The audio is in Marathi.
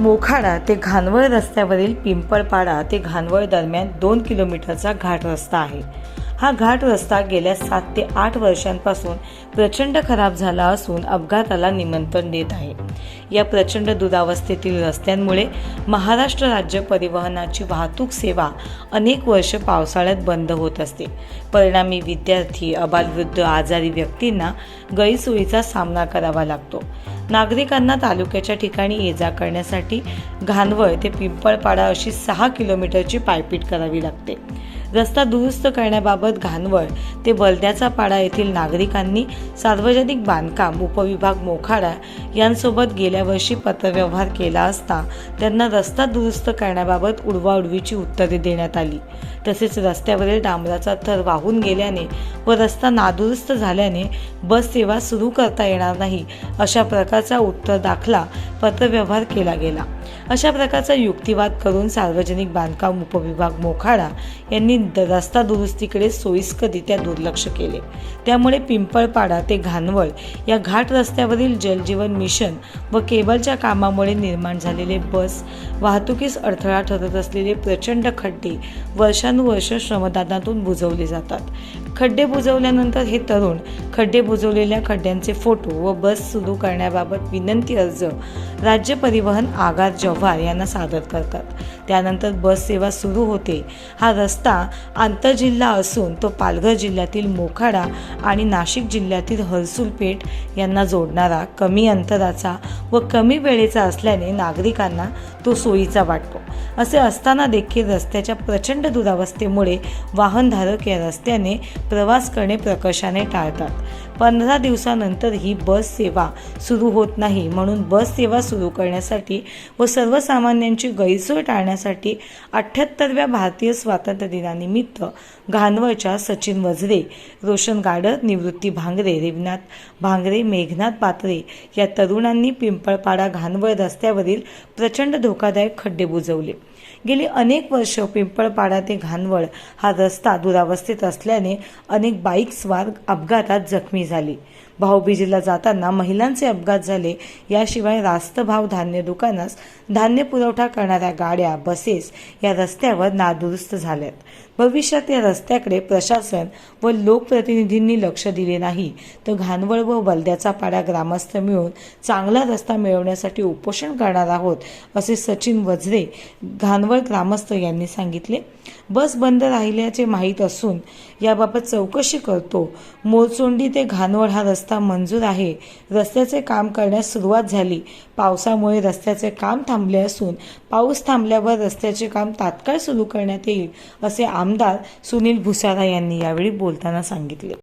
मोखाडा ते घानवळ रस्त्यावरील पिंपळपाडा ते घानवळ दरम्यान दोन किलोमीटरचा घाट रस्ता आहे. हा घाट रस्ता गेल्या सात ते आठ वर्षांपासून प्रचंड खराब झाला असून अपघाताला निमंत्रण देत आहे. या प्रचंड दुरावस्थेतील रस्त्यांमुळे महाराष्ट्र राज्य परिवहनाची वाहतूक सेवा अनेक वर्ष पावसाळ्यात बंद होत असते. परिणामी विद्यार्थी अबालवृद्ध आजारी व्यक्तींना गैरसोयीचा सामना करावा लागतो. नागरिकांना तालुक्याच्या ठिकाणी ये जा करण्यासाठी घानवळ ते पिंपळपाडा अशी सहा किलोमीटरची पायपीट करावी लागते. रस्ता दुरुस्त करण्याबाबत घाणवळ. ते बलद्याचा पाडा येथील नागरिकांनी सार्वजनिक बांधकाम उपविभाग मोखाडा यांसोबत गेल्या वर्षी पत्रव्यवहार केला असता त्यांना रस्ता दुरुस्त करण्याबाबत उडवाउडवीची उत्तरे देण्यात आली. तसेच रस्त्यावरील डांबराचा थर वाहून गेल्याने व रस्ता नादुरुस्त झाल्याने बस सेवा सुरू करता येणार नाही अशा प्रकारचा उत्तर दाखला पत्रव्यवहार केला गेला. अशा प्रकारचा युक्तिवाद करून सार्वजनिक बांधकाम उपविभाग मोखाडा यांनी रस्ता दुरुस्तीकडे सोयीस्करित्या दुर्लक्ष केले. त्यामुळे पिंपळपाडा ते घानवळ या घाट रस्त्यावरील जलजीवन मिशन व केबलच्या कामामुळे निर्माण झालेले बस वाहतुकीस अडथळा ठरत असलेले प्रचंड खड्डे वर्षानुवर्ष श्रमदानातून बुजवले जातात. खड्डे बुजवल्यानंतर हे तरुण खड्डे बुजवलेल्या खड्ड्यांचे फोटो व बस सुरू करण्याबाबत विनंती अर्ज राज्य परिवहन आगार जव्हार यांना सादर करतात. त्यानंतर बस सेवा सुरू होते. हा रस्ता आंतरजिल्हा असून तो पालघर जिल्ह्यातील मोखाडा आणि नाशिक जिल्ह्यातील हर्सुल पेठ यांना जोडणारा कमी अंतराचा व कमी वेळेचा असल्याने नागरिकांना तो सोयीचा वाटतो. असे असताना देखील रस्त्याच्या प्रचंड दुरावस्थेमुळे वाहनधारक या रस्त्याने प्रवास करणे प्रकर्षाने टाळतात. पंधरा दिवसानंतर ही बस सेवा सुरू होत नाही. म्हणून बस सेवा सुरू करण्यासाठी व सर्वसामान्यांची गैरसोय टाळण्यासाठी अठ्ठ्याहत्तरव्या भारतीय स्वातंत्र्य दिनानिमित्त घानवळच्या सचिन वजरे रोशन गाडर निवृत्ती भांगरे रेवनाथ भांगरे मेघनाथ पात्रे या तरुणांनी पिंपळपाडा घानवळ रस्त्यावरील प्रचंड धोकादायक खड्डे बुजवले. गेली अनेक वर्ष पिंपळपाडा ते घानवळ हा रस्ता दुरावस्थेत असल्याने अनेक बाईक स्वार अपघातात जखमी झाली. भाऊबीजेला जाताना महिलांचे अपघात झाले. याशिवाय रास्त भाव धान्य दुकानास धान्य पुरवठा करणाऱ्या गाड्या बसेस या रस्त्यावर नादुरुस्त झाल्यात. भविष्यात या रस्त्याकडे प्रशासन व लोकप्रतिनिधींनी लक्ष दिले नाही तर घाणवळ व बलद्याचा पाडा ग्रामस्थ मिळून चांगला रस्ता मिळवण्यासाठी उपोषण करणार आहोत असे सचिन वज्रे घाणवळ ग्रामस्थ यांनी सांगितले. बस बंद राहिल्याचे माहीत असून याबाबत चौकशी करतो. मोरचोंडी ते घाणवळ हा रस्ता मंजूर आहे. रस्त्याचे काम करण्यास सुरुवात झाली. पावसामुळे रस्त्याचे काम थांबले असून पाऊस थांबल्यावर रस्त्याचे काम तात्काळ सुरू करण्यात येईल असे आमदार सुनील भुसारा यांनी यावेळी बोलताना सांगितले.